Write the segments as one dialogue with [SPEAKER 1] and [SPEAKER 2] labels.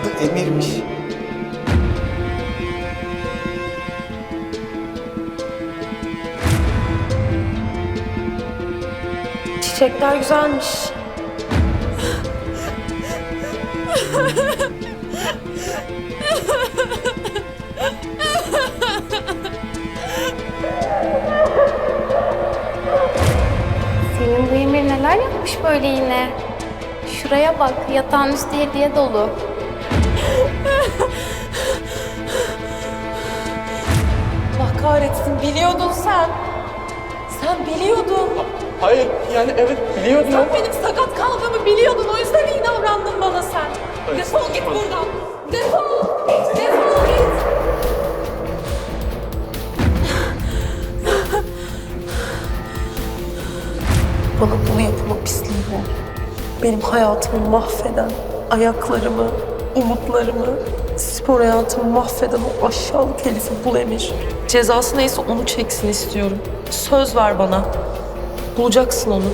[SPEAKER 1] Emir'miş.
[SPEAKER 2] Çiçekler güzelmiş.
[SPEAKER 3] Senin bu Emir neler yapmış böyle yine? Şuraya bak, yatağın üstü hediye dolu.
[SPEAKER 2] Allah kahretsin biliyordun sen. Sen biliyordun.
[SPEAKER 1] Hayır yani evet biliyordum
[SPEAKER 2] Sen
[SPEAKER 1] ama...
[SPEAKER 2] benim sakat kaldığımı biliyordun. O yüzden iyi davrandın bana sen. Defol git buradan. Defol. Defol git. Bana bunu yapan o pisliği bu. Benim hayatımı mahveden, ayaklarımı, umutlarımı, spor hayatımı mahveden o aşağılık herifi bul Emir. Cezası neyse onu çeksin istiyorum. Söz ver bana. Bulacaksın onu.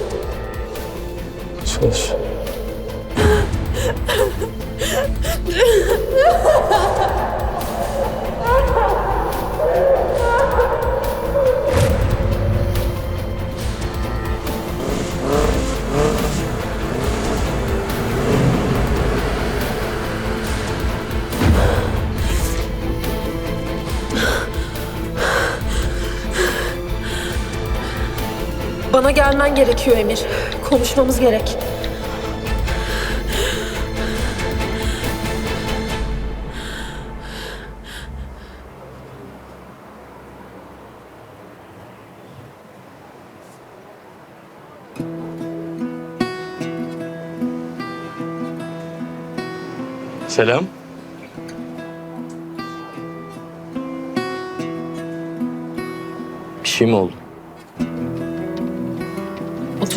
[SPEAKER 1] Söz.
[SPEAKER 2] Bana gelmen gerekiyor Emir. Konuşmamız gerek.
[SPEAKER 1] Selam. Bir şey mi oldu?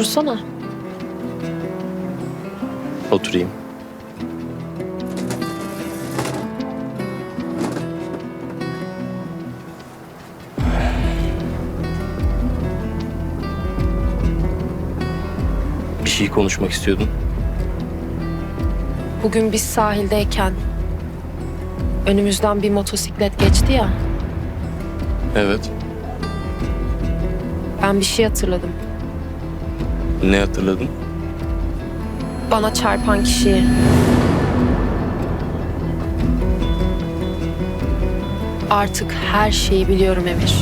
[SPEAKER 2] Otursana.
[SPEAKER 1] Oturayım. Bir şey konuşmak istiyordun.
[SPEAKER 2] Bugün biz sahildeyken önümüzden bir motosiklet geçti ya.
[SPEAKER 1] Evet.
[SPEAKER 2] Ben bir şey hatırladım.
[SPEAKER 1] Ne hatırladın?
[SPEAKER 2] Bana çarpan kişiyi. Artık her şeyi biliyorum Emir.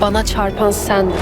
[SPEAKER 2] Bana çarpan sendin.